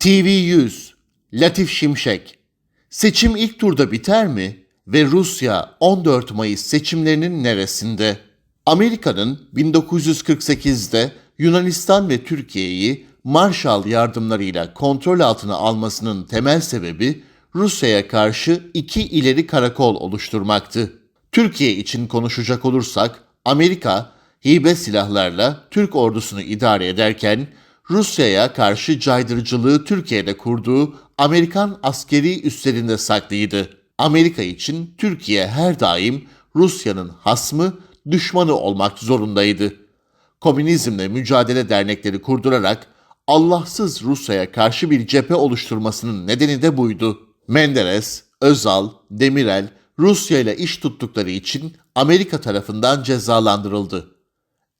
TV100 Latif Şimşek Seçim ilk turda biter mi? Ve Rusya 14 Mayıs seçimlerinin neresinde? Amerika'nın 1948'de Yunanistan ve Türkiye'yi Marshall yardımlarıyla kontrol altına almasının temel sebebi Rusya'ya karşı iki ileri karakol oluşturmaktı. Türkiye için konuşacak olursak Amerika hibe silahlarla Türk ordusunu idare ederken Rusya'ya karşı caydırıcılığı Türkiye'de kurduğu Amerikan askeri üslerinde saklıydı. Amerika için Türkiye her daim Rusya'nın hasmı, düşmanı olmak zorundaydı. Komünizmle mücadele dernekleri kurdurarak Allahsız Rusya'ya karşı bir cephe oluşturmasının nedeni de buydu. Menderes, Özal, Demirel Rusya ile iş tuttukları için Amerika tarafından cezalandırıldı.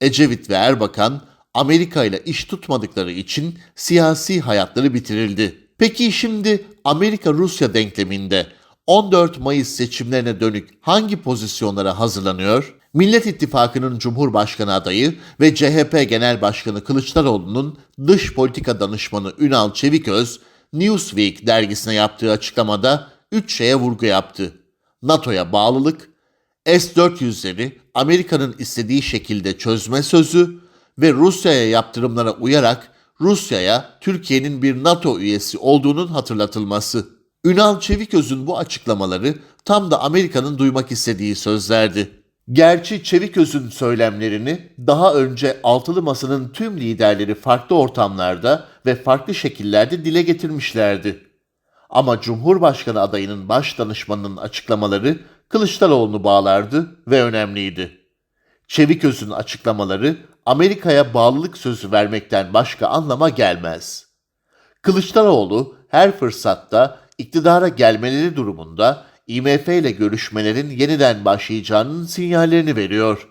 Ecevit ve Erbakan Amerika ile iş tutmadıkları için siyasi hayatları bitirildi. Peki şimdi Amerika-Rusya denkleminde 14 Mayıs seçimlerine dönük hangi pozisyonlara hazırlanıyor? Millet İttifakı'nın Cumhurbaşkanı adayı ve CHP Genel Başkanı Kılıçdaroğlu'nun dış politika danışmanı Ünal Çeviköz, Newsweek dergisine yaptığı açıklamada üç şeye vurgu yaptı. NATO'ya bağlılık, S-400'leri Amerika'nın istediği şekilde çözme sözü ve Rusya'ya yaptırımlara uyarak Rusya'ya Türkiye'nin bir NATO üyesi olduğunun hatırlatılması. Ünal Çeviköz'ün bu açıklamaları tam da Amerika'nın duymak istediği sözlerdi. Gerçi Çeviköz'ün söylemlerini daha önce Altılı Masa'nın tüm liderleri farklı ortamlarda ve farklı şekillerde dile getirmişlerdi. Ama Cumhurbaşkanı adayının baş danışmanının açıklamaları Kılıçdaroğlu'nu bağlardı ve önemliydi. Çeviköz'ün açıklamaları Amerika'ya bağlılık sözü vermekten başka anlama gelmez. Kılıçdaroğlu her fırsatta iktidara gelmeleri durumunda IMF ile görüşmelerin yeniden başlayacağının sinyallerini veriyor.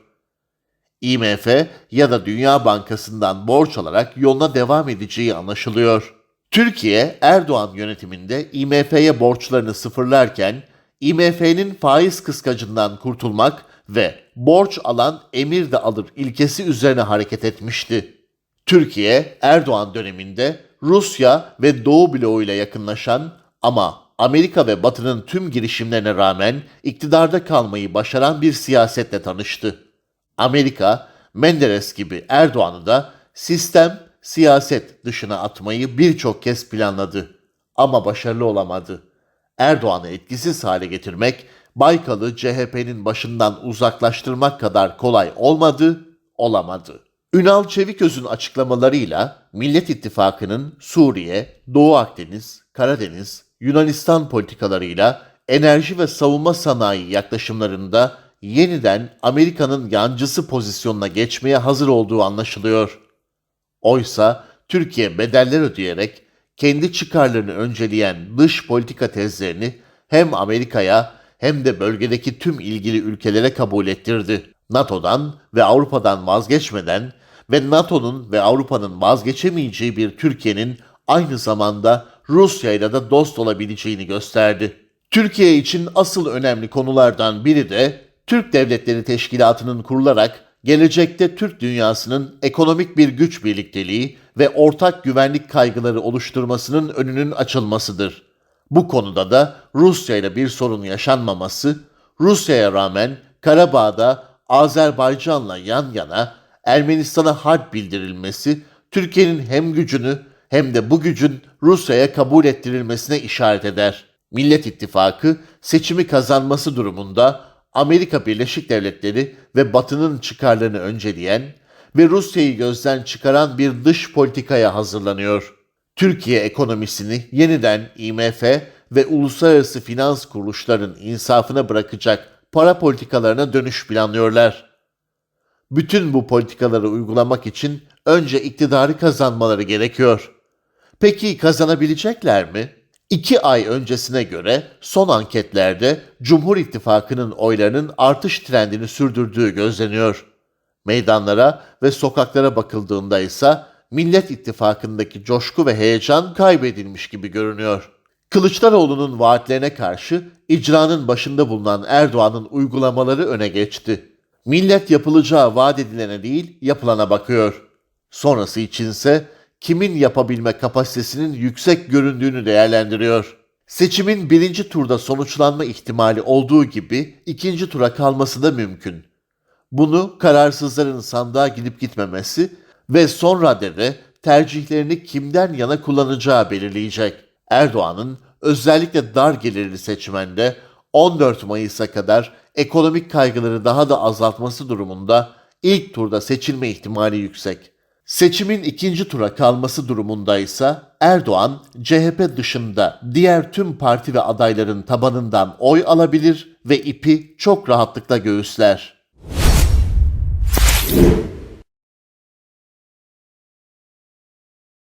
IMF ya da Dünya Bankası'ndan borç alarak yoluna devam edeceği anlaşılıyor. Türkiye, Erdoğan yönetiminde IMF'ye borçlarını sıfırlarken, IMF'nin faiz kıskacından kurtulmak ve borç alan emir de alır ilkesi üzerine hareket etmişti. Türkiye, Erdoğan döneminde Rusya ve Doğu bloğu ile yakınlaşan ama Amerika ve Batı'nın tüm girişimlerine rağmen iktidarda kalmayı başaran bir siyasetle tanıştı. Amerika, Menderes gibi Erdoğan'ı da sistem, siyaset dışına atmayı birçok kez planladı ama başarılı olamadı. Erdoğan'ı etkisiz hale getirmek, Baykal'ı CHP'nin başından uzaklaştırmak kadar kolay olmadı, olamadı. Ünal Çeviköz'ün açıklamalarıyla Millet İttifakı'nın Suriye, Doğu Akdeniz, Karadeniz, Yunanistan politikalarıyla enerji ve savunma sanayi yaklaşımlarında yeniden Amerika'nın yancısı pozisyonuna geçmeye hazır olduğu anlaşılıyor. Oysa Türkiye bedeller ödeyerek kendi çıkarlarını önceleyen dış politika tezlerini hem Amerika'ya hem de bölgedeki tüm ilgili ülkelere kabul ettirdi. NATO'dan ve Avrupa'dan vazgeçmeden ve NATO'nun ve Avrupa'nın vazgeçemeyeceği bir Türkiye'nin aynı zamanda Rusya ile de dost olabileceğini gösterdi. Türkiye için asıl önemli konulardan biri de Türk Devletleri Teşkilatı'nın kurularak gelecekte Türk dünyasının ekonomik bir güç birlikteliği ve ortak güvenlik kaygıları oluşturmasının önünün açılmasıdır. Bu konuda da Rusya ile bir sorun yaşanmaması, Rusya'ya rağmen Karabağ'da Azerbaycan'la yan yana Ermenistan'a harp bildirilmesi, Türkiye'nin hem gücünü hem de bu gücün Rusya'ya kabul ettirilmesine işaret eder. Millet İttifakı seçimi kazanması durumunda Amerika Birleşik Devletleri ve Batı'nın çıkarlarını önceleyen ve Rusya'yı gözden çıkaran bir dış politikaya hazırlanıyor. Türkiye ekonomisini yeniden IMF ve uluslararası finans kuruluşların insafına bırakacak para politikalarına dönüş planlıyorlar. Bütün bu politikaları uygulamak için önce iktidarı kazanmaları gerekiyor. Peki kazanabilecekler mi? İki ay öncesine göre son anketlerde Cumhur İttifakı'nın oylarının artış trendini sürdürdüğü gözleniyor. Meydanlara ve sokaklara bakıldığında ise Millet İttifakı'ndaki coşku ve heyecan kaybedilmiş gibi görünüyor. Kılıçdaroğlu'nun vaatlerine karşı icranın başında bulunan Erdoğan'ın uygulamaları öne geçti. Millet yapılacağı vaat edilene değil yapılana bakıyor. Sonrası içinse kimin yapabilme kapasitesinin yüksek göründüğünü değerlendiriyor. Seçimin birinci turda sonuçlanma ihtimali olduğu gibi ikinci tura kalması da mümkün. Bunu kararsızların sandığa gidip gitmemesi ve son raddede tercihlerini kimden yana kullanacağı belirleyecek. Erdoğan'ın özellikle dar gelirli seçmende 14 Mayıs'a kadar ekonomik kaygıları daha da azaltması durumunda ilk turda seçilme ihtimali yüksek. Seçimin ikinci tura kalması durumunda ise Erdoğan CHP dışında diğer tüm parti ve adayların tabanından oy alabilir ve ipi çok rahatlıkla göğüsler.